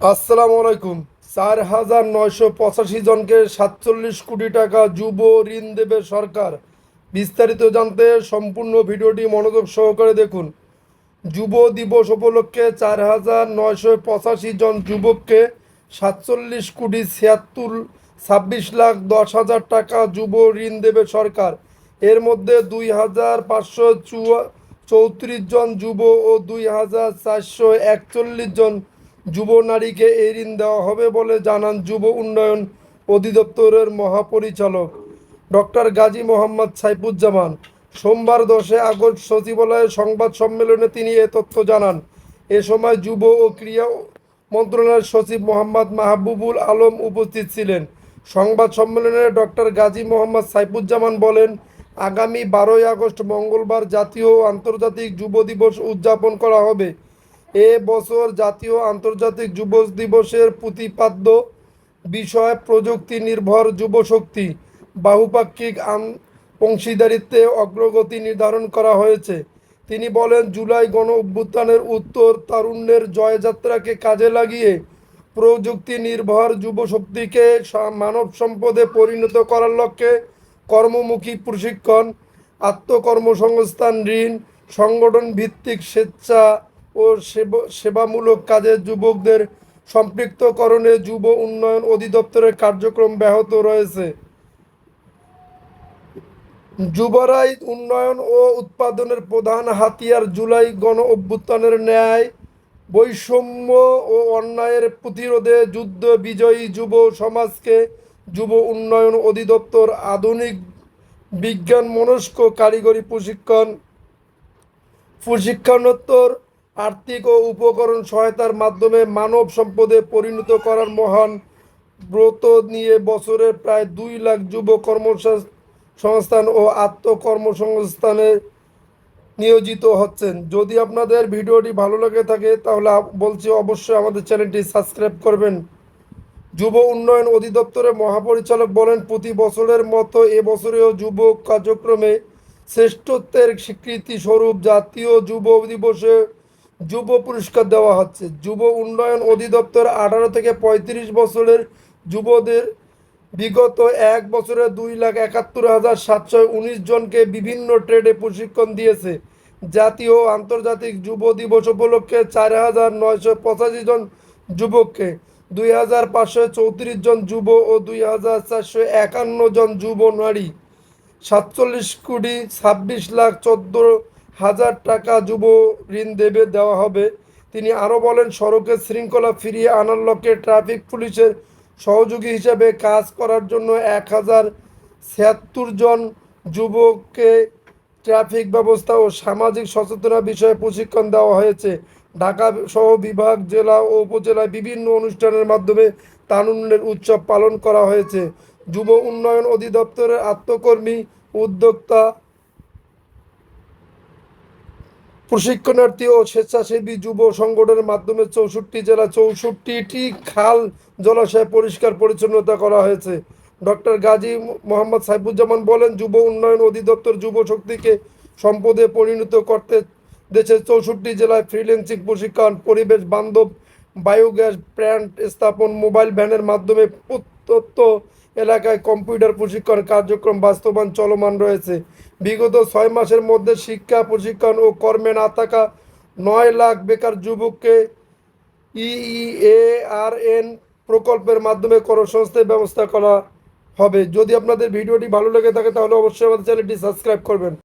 আসসালামু আলাইকুম। চার হাজার নয়শো পঁচাশি জনকে সাতচল্লিশ কোটি টাকা যুব ঋণ দেবে সরকার। বিস্তারিত জানতে সম্পূর্ণ ভিডিওটি মনোযোগ সহকারে দেখুন। যুব দিবস উপলক্ষে চার হাজার নয়শো পঁচাশি জন যুবককে সাতচল্লিশ কোটি ছিয়াত্তর, ছাব্বিশ লাখ দশ হাজার টাকা যুব ঋণ দেবে সরকার। এর মধ্যে দুই হাজার পাঁচশো চৌত্রিশ জন যুব ও দুই হাজার চারশো একচল্লিশ জন যুব নারীকে এই ঋণ দেওয়া হবে বলে জানান যুব উন্নয়ন অধিদপ্তরের মহাপরিচালক ডক্টর গাজী মোহাম্মদ সাইফুজ্জামান। সোমবার দশে আগস্ট সচিবালয়ের সংবাদ সম্মেলনে তিনি এ তথ্য জানান। এ সময় যুব ও ক্রীড়া মন্ত্রণালয়ের সচিব মোহাম্মদ মাহবুবুল আলম উপস্থিত ছিলেন। সংবাদ সম্মেলনে ডক্টর গাজী মোহাম্মদ সাইফুজ্জামান বলেন, আগামী বারোই আগস্ট মঙ্গলবার জাতীয় ও আন্তর্জাতিক যুব দিবস উদযাপন করা হবে। এ বছর জাতীয় আন্তর্জাতিক যুব দিবসের প্রতিপাদ্য বিষয় প্রযুক্তি নির্ভর যুবশক্তি বাহুপাক্ষিক অংশীদারিত্বে অগ্রগতি নির্ধারণ করা হয়েছে। তিনি বলেন, জুলাই গণ অভ্যুত্থানের উত্তর তারুণ্যের জয়যাত্রাকে কাজে লাগিয়ে প্রযুক্তি নির্ভর যুবশক্তিকে মানব সম্পদে পরিণত করার লক্ষ্যে কর্মমুখী প্রশিক্ষণ, আত্মকর্মসংস্থান, ঋণ, সংগঠন ভিত্তিক স্বেচ্ছা ও সেব- সেবামূলক কাজে যুবকদের সম্পৃক্তকরণে যুব উন্নয়ন অধিদপ্তরের কার্যক্রম ব্যাহত রয়েছে। যুবরাই উন্নয়ন ও উৎপাদনের প্রধান হাতিয়ার জুলাই গণ অভ্যুত্থানের ন্যায়, বৈষম্য ও অন্যায়ের প্রতিরোধে যুদ্ধ বিজয়ী যুব সমাজকে যুব উন্নয়ন অধিদপ্তর আধুনিক বিজ্ঞান মনস্ক কারিগরি প্রশিক্ষণ, প্রশিক্ষণোত্তর আর্থিক ও উপকরণ সহায়তার মাধ্যমে মানব সম্পদে পরিণত করার মহান ব্রত নিয়ে বছরে প্রায় দুই লাখ যুব কর্মসংস্থান ও আত্মকর্মসংস্থানে নিয়োজিত হচ্ছেন। যদি আপনাদের ভিডিওটি ভালো লাগে থাকে, তাহলে বলছি অবশ্যই আমাদের চ্যানেলটি সাবস্ক্রাইব করবেন। যুব উন্নয়ন অধিদপ্তরের মহাপরিচালক বলেন, প্রতি বছরের মতো এবছরেও যুব কার্যক্রমে শ্রেষ্ঠত্বের স্বীকৃতি স্বরূপ জাতীয় যুব দিবসে যুব পুরস্কার দেওয়া হচ্ছে। যুব উন্নয়ন অধিদপ্তর আঠারো থেকে পঁয়ত্রিশ বছরের যুবদের বিগত এক বছরে দুই লাখ একাত্তর হাজার সাতশো উনিশ জনকে বিভিন্ন ট্রেডে প্রশিক্ষণ দিয়েছে। জাতীয় ও আন্তর্জাতিক যুব দিবস উপলক্ষে চার হাজার নয়শো পঁচাশি জন যুবককে, দুই হাজার পাঁচশো চৌত্রিশ জন যুব ও দুই হাজার চারশো একান্ন জন যুব নারী, সাতচল্লিশ কোটি ছাব্বিশ লাখ চোদ্দ হাজার টাকা যুব ঋণ দেবে, দেওয়া হবে। তিনি আরও বলেন সড়কের শৃঙ্খলা ফিরিয়ে আনার লক্ষ্যে ট্রাফিক পুলিশের সহযোগী হিসেবে কাজ করার জন্য এক হাজার ছিয়াত্তর জন যুবককে ট্রাফিক ব্যবস্থা ও সামাজিক সচেতনতা বিষয়ে প্রশিক্ষণ দেওয়া হয়েছে। ঢাকা সহ বিভাগ, জেলা ও উপজেলায় বিভিন্ন অনুষ্ঠানের মাধ্যমে তারুণ্যের উৎসব পালন করা হয়েছে। যুব উন্নয়ন অধিদপ্তরের আত্মকর্মী উদ্যোক্তা প্রশিক্ষণার্থী ও স্বেচ্ছাসেবী যুব সংগঠনের মাধ্যমে চৌষট্টি জেলা চৌষট্টিটি খাল জলাশয় পরিষ্কার পরিচ্ছন্নতা করা হয়েছে। ডক্টর গাজী মোহাম্মদ সাইফুজ্জামান বলেন, যুব উন্নয়ন অধিদপ্তর যুব শক্তিকে সম্পদে পরিণত করতে দেশের চৌষট্টি জেলায় ফ্রিল্যান্সিং প্রশিক্ষণ, পরিবেশ বান্ধব, বায়োগ্যাস প্ল্যান্ট স্থাপন, মোবাইল ভ্যানের মাধ্যমে প্রত্যন্ত এলাকায় কম্পিউটার প্রশিক্ষণ কার্যক্রম বাস্তবায়ন চলমান রয়েছে। বিগত ছয় মাসের মধ্যে শিক্ষা প্রশিক্ষণ ও কর্মে না থাকা নয় লাখ বেকার যুবককে ইইএআরএন প্রকল্পের মাধ্যমে কর্মসংস্থায় ব্যবস্থা করা হবে। যদি আপনাদের ভিডিওটি ভালো লেগে থাকে, তাহলে অবশ্যই আমাদের চ্যানেলটি সাবস্ক্রাইব করবেন।